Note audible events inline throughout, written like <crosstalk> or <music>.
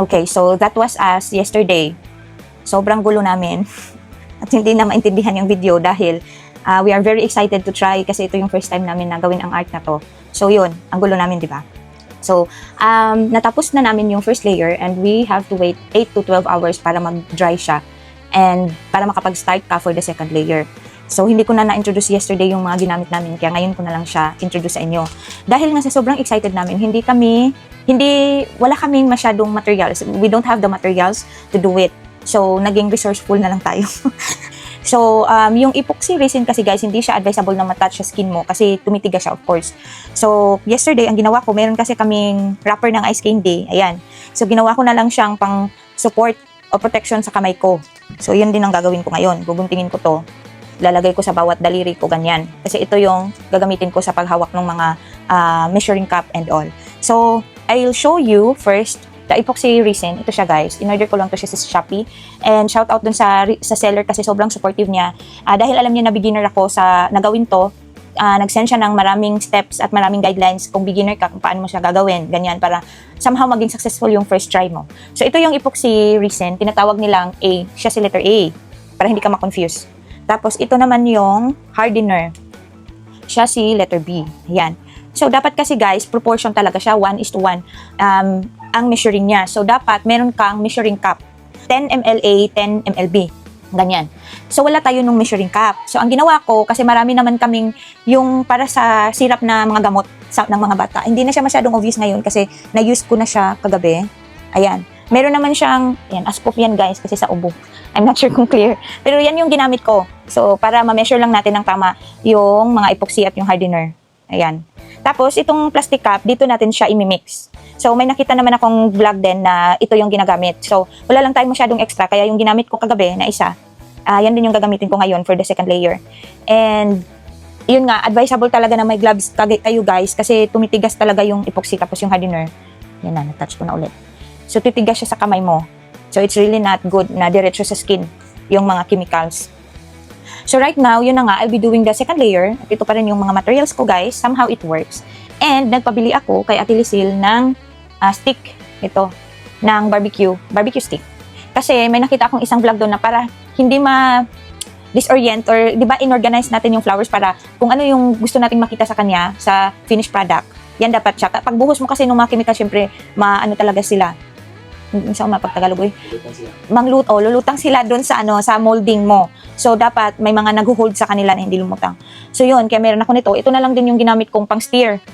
Okay, so that was us yesterday. Sobrang gulo namin. <laughs> At hindi na maintindihan yung video dahil ah, we are very excited to try kasi ito yung first time namin na gawin ang art na to. So yun, ang gulo namin, di ba? So, um, natapos na namin yung first layer and we have to wait 8 to 12 hours para mag-dry siya and para makapag-start ka for the second layer. So, hindi ko na na-introduce yesterday yung mga ginamit namin, kaya ngayon ko na lang siya introduce sa inyo. Dahil nga sa sobrang excited namin, hindi kami, hindi, wala kaming masyadong materials. We don't have the materials to do it. So, naging resourceful na lang tayo. <laughs> so, um, yung epoxy resin kasi guys, hindi siya advisable na matouch sa skin mo kasi tumitigas siya of course. So, yesterday, ang ginawa ko, meron kasi kaming wrapper ng ice candy. Ayan. So, ginawa ko na lang siyang pang support o protection sa kamay ko. So, yun din ang gagawin ko ngayon. Guguntingin ko to. Lalagay ko sa bawat daliri ko, ganyan. Kasi ito yung gagamitin ko sa paghawak ng mga ah, measuring cup and all. So, I'll show you first the epoxy resin. Ito siya guys. In-order ko lang to siya sa Shopee. And shout out dun sa, sa seller kasi sobrang supportive niya. Ah, dahil alam niya na beginner ako sa nagawin to, ah, nag-send siya ng maraming steps at maraming guidelines kung beginner ka, kung paano mo siya gagawin, ganyan, para somehow maging successful yung first try mo. So, ito yung epoxy resin, tinatawag nilang A, siya si letter A, para hindi ka ma-confuse. Tapos, ito naman yung hardener, siya si letter B. Yan. So, dapat kasi guys, proportion talaga siya, 1 is to 1 um, ang measuring niya. So, dapat meron kang measuring cup. 10 ml A, 10 ml B. Ganyan. So, wala tayo nung measuring cup. So, ang ginawa ko, kasi marami naman kaming yung para sa syrup na mga gamot sa, ng mga bata. Hindi na siya masyadong obvious ngayon kasi na-use ko na siya kagabi. Ayan. Meron naman siyang, ayan, aspop yan guys kasi sa ubo. I'm not sure kung clear. Pero yan yung ginamit ko. So, para ma-measure lang natin ng tama yung mga epoxy at yung hardener. Ayan. Tapos, itong plastic cup, dito natin siya imimix. So, may nakita naman akong vlog din na ito yung ginagamit. So, wala lang tayong masyadong extra. Kaya yung ginamit ko kagabi na isa, ah yan din yung gagamitin ko ngayon for the second layer. And, yun nga, advisable talaga na may gloves kayo guys kasi tumitigas talaga yung epoxy tapos yung hardener. Yan na, na-touch ko na ulit. So, titigas siya sa kamay mo. So, it's really not good na diretso sa skin yung mga chemicals. So, right now, yun na nga, I'll be doing the second layer. Ito pa rin yung mga materials ko, guys. Somehow it works. And, nagpabili ako kay Ate Lucille ng ah, stick. Ito, ng barbecue, barbecue stick. Kasi may nakita akong isang vlog doon na para hindi ma disorient or 'di ba inorganize natin yung flowers para kung ano yung gusto nating makita sa kanya sa finished product. Yan dapat siya. Pagbuhos mo kasi ng mga chemical, syempre, maano talaga sila. Hindi sa mapagtagalog eh manglut o lulutang sila doon sa ano sa molding mo. So dapat may mga nagho-hold sa kanila na hindi lumutang. So yun, kaya meron ako nito. Ito na lang din yung ginamit kong pang steer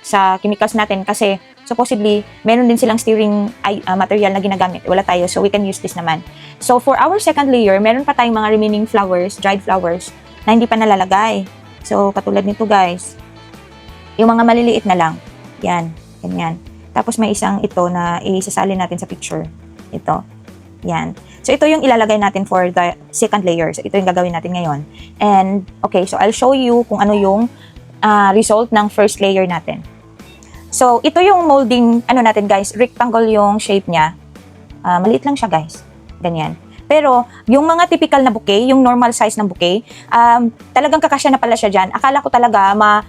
sa chemicals natin kasi supposedly meron din silang steering ah, material na ginagamit. Wala tayo so we can use this naman. So for our second layer, meron pa tayong mga remaining flowers, dried flowers na hindi pa nalalagay. So katulad nito guys. Yung mga maliliit na lang. Yan, ganyan. Tapos may isang ito na isasali natin sa picture. Ito. Yan. So, ito yung ilalagay natin for the second layer. So, ito yung gagawin natin ngayon. And, okay, so I'll show you kung ano yung ah, result ng first layer natin. So, ito yung molding, ano natin guys, rectangle yung shape niya. Ah, maliit lang siya guys. Ganyan. Pero, yung mga typical na bouquet, yung normal size ng bouquet, um, talagang kakasya na pala siya dyan. Akala ko talaga ma,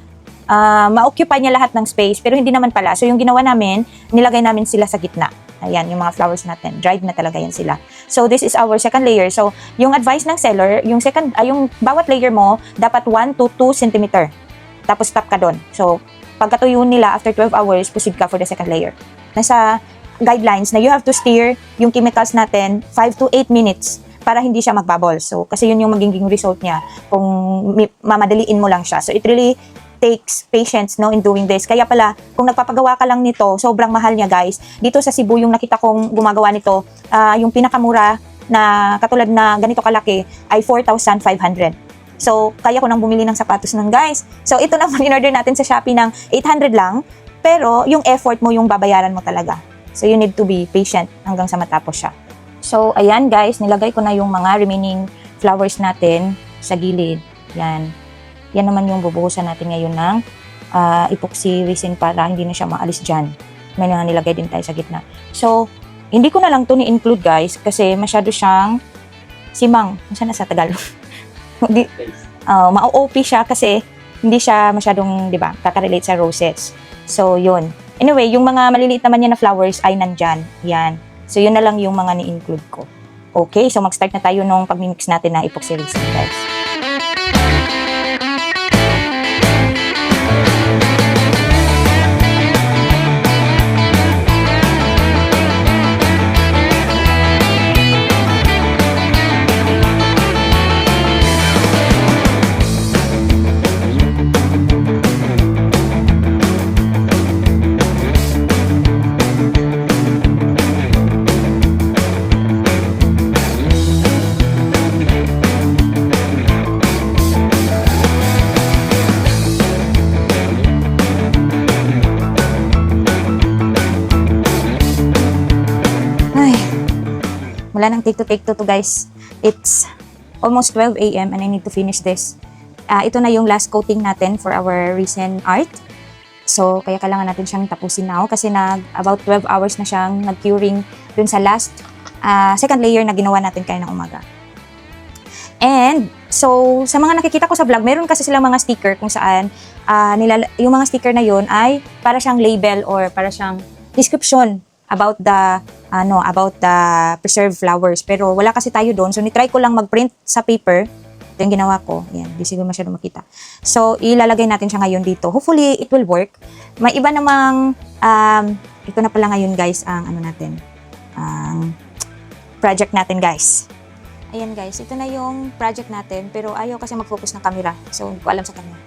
ah, ma-occupy niya lahat ng space, pero hindi naman pala. So, yung ginawa namin, nilagay namin sila sa gitna. Ayan, yung mga flowers natin. Dried na talaga yan sila. So, this is our second layer. So, yung advice ng seller, yung second, ay yung bawat layer mo, dapat 1 to 2 cm. Tapos, stop ka doon. So, pagkatuyo nila, after 12 hours, proceed ka for the second layer. Nasa guidelines na you have to stir yung chemicals natin 5 to 8 minutes para hindi siya magbubble. So, kasi yun yung magiging result niya kung mamadaliin mo lang siya. So, it really takes patience no in doing this. Kaya pala, kung nagpapagawa ka lang nito, sobrang mahal niya guys. Dito sa Cebu, yung nakita kong gumagawa nito, ah, yung pinakamura na katulad na ganito kalaki ay 4,500. So, kaya ko nang bumili ng sapatos nun guys. So, ito <laughs> naman in-order natin sa Shopee ng 800 lang. Pero, yung effort mo, yung babayaran mo talaga. So, you need to be patient hanggang sa matapos siya. So, ayan guys, nilagay ko na yung mga remaining flowers natin sa gilid. Yan. Yan naman yung bubuhusan natin ngayon ng ah, epoxy resin para hindi na siya maalis dyan. May mga nilagay din tayo sa gitna. So, hindi ko na lang to ni-include guys kasi masyado siyang simang. Saan na sa Tagalog? <laughs> Hindi, uh, ma-OP siya kasi hindi siya masyadong, di ba, kakarelate sa roses. So, yun. Anyway, yung mga maliliit naman niya na flowers ay nandyan. Yan. So, yun na lang yung mga ni-include ko. Okay, so mag-start na tayo nung pag-mix natin ng epoxy resin, guys. Wala nang take to take to to guys. It's almost 12 a.m. and I need to finish this. Ah, ito na yung last coating natin for our recent art. So, kaya kailangan natin siyang tapusin now kasi nag about 12 hours na siyang nag-curing dun sa last ah, second layer na ginawa natin kaya ng umaga. And, so, sa mga nakikita ko sa vlog, meron kasi silang mga sticker kung saan ah, nilala- yung mga sticker na yun ay para siyang label or para siyang description about the ano about the preserved flowers. Pero wala kasi tayo doon. So ni-try ko lang mag-print sa paper. Ito yung ginawa ko. Yan di siguro masyado makita. So ilalagay natin siya ngayon dito. Hopefully it will work. May iba namang um, ito na pala ngayon guys ang ano natin ang project natin guys. Ayan guys ito na yung project natin. Pero ayaw kasi mag-focus ng camera. So hindi ko alam sa kanya.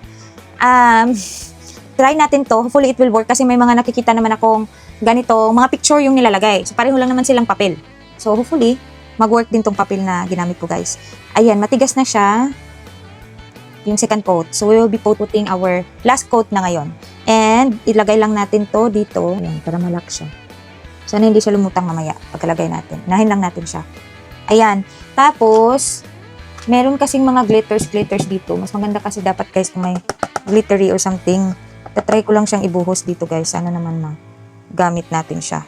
Um, <laughs> try natin to. Hopefully it will work kasi may mga nakikita naman akong ganito, mga picture yung nilalagay. So pareho lang naman silang papel. So hopefully mag-work din tong papel na ginamit ko guys. Ayan, matigas na siya. Yung second coat. So we will be putting our last coat na ngayon. And ilagay lang natin to dito. Ayan, para malak siya. Sana hindi siya lumutang mamaya pagkalagay natin. Nahin lang natin siya. Ayan. Tapos, meron kasing mga glitters, glitters dito. Mas maganda kasi dapat guys kung may glittery or something. Tatry ko lang siyang ibuhos dito guys. Sana naman ma gamit natin siya.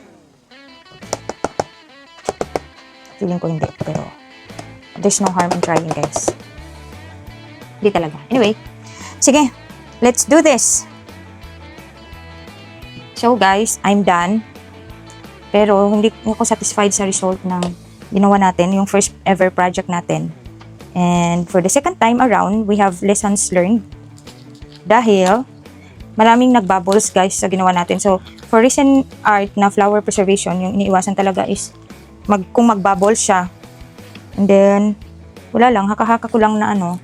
Feeling ko hindi. Pero there's no harm in trying guys. Hindi talaga. Anyway. Sige. Let's do this. So guys, I'm done. Pero hindi ako satisfied sa result ng ginawa natin, yung first ever project natin. And for the second time around, we have lessons learned. Dahil, maraming nagbubbles guys sa ginawa natin. So, for recent art na flower preservation, yung iniiwasan talaga is mag, kung magbubble siya. And then, wala lang, haka-haka ko lang na ano.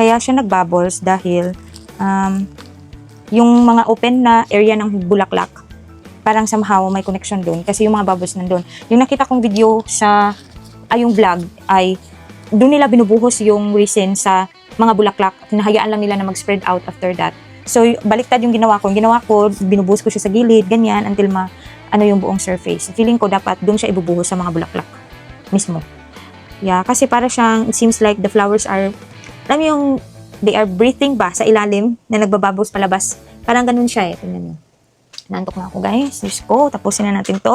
Kaya siya nagbubbles dahil um, yung mga open na area ng bulaklak, parang somehow may connection doon kasi yung mga bubbles nandun. Yung nakita kong video sa, ay yung vlog, ay doon nila binubuhos yung resin sa mga bulaklak. Hinahayaan lang nila na mag-spread out after that. So, baliktad yung ginawa ko. Yung ginawa ko, binubuhos ko siya sa gilid, ganyan, until ma, ano yung buong surface. Feeling ko dapat doon siya ibubuhos sa mga bulaklak mismo. Yeah, kasi para siyang, it seems like the flowers are, alam yung, they are breathing ba sa ilalim na nagbabubbles palabas. Parang ganun siya eh. Tingnan niyo. Nantok na ako guys. Diyos ko, tapusin na natin to.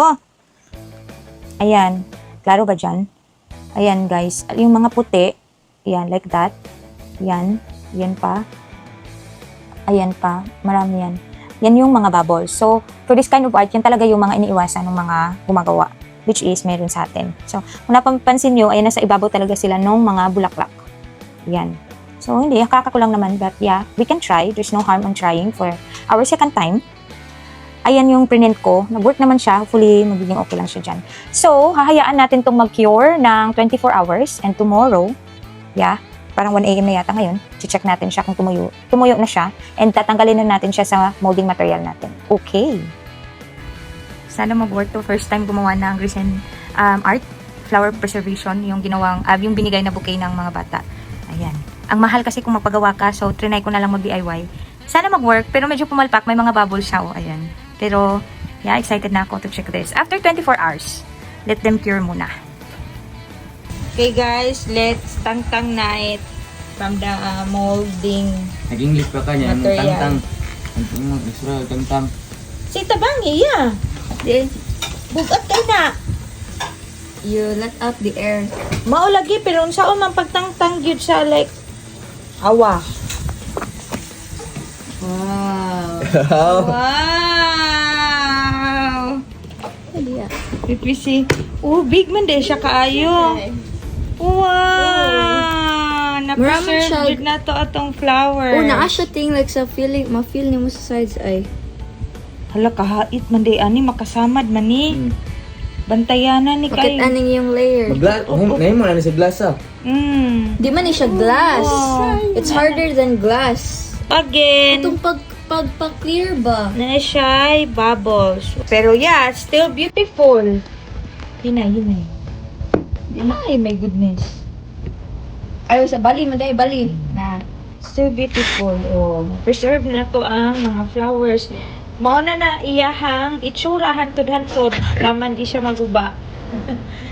Ayan. Klaro ba dyan? Ayan guys. Yung mga puti, ayan, like that. Yan. Yan pa. Ayan pa. Marami yan. Yan yung mga bubbles. So, for this kind of art, yan talaga yung mga iniiwasan ng mga gumagawa. Which is, meron sa atin. So, kung napapansin nyo, ayan, nasa ibabaw talaga sila ng mga bulaklak. Yan. So, hindi, kakakulang naman. But yeah, we can try. There's no harm on trying for our second time. Ayan yung print ko. Nag-work naman siya. Hopefully, magiging okay lang siya dyan. So, hahayaan natin itong mag-cure ng 24 hours. And tomorrow, yeah, parang 1 a.m. na yata ngayon, check natin siya kung tumuyo, tumuyo na siya. And tatanggalin na natin siya sa molding material natin. Okay. Sana mag-work to. First time gumawa ng recent um, art, flower preservation, yung ginawang, uh, yung binigay na bouquet ng mga bata. Ayan. Ang mahal kasi kung magpagawa ka, so trinay ko na lang mag-DIY. Sana mag-work, pero medyo pumalpak, may mga bubbles siya, oh, ayan. Pero, yeah, excited na ako to check this. After 24 hours, let them cure muna. Okay guys, let's tang-tang na it from the uh, molding. Nag-English pa ka niya, Material. tang-tang. Ang mo, Israel, tang-tang. Si tabangi, yeah. Di, bugat kay na. You let out the air. Maulagi, pero sa o man pagtang-tang yun siya, like, awa. Wow. <laughs> Wow! Me see. Oh, big man din siya kaayo. Wow! Na-preserve siya- jud na to atong flowers. Oh, naa siya ting like sa feeling, ma-feel ni mo sa sides ay. Hala, kahait man di ani, makasamad man ni. Hmm. Bantayanan ni Bakit kay. aning yung layer? Magla, ngayon mo na ni sa glass ah. Mm. Di man ni siya glass. Oh. It's harder than glass. Again, Itong pag pag pag clear ba? na siya ay bubbles. Pero yeah, still beautiful. Hinay, hinay. Ay, my goodness. Ayaw sa bali, maday bali. Na, still beautiful. Oh, preserve na to ang mga flowers. Mao na na iyahang itsura hantod-hantod. Laman di siya maguba. <laughs>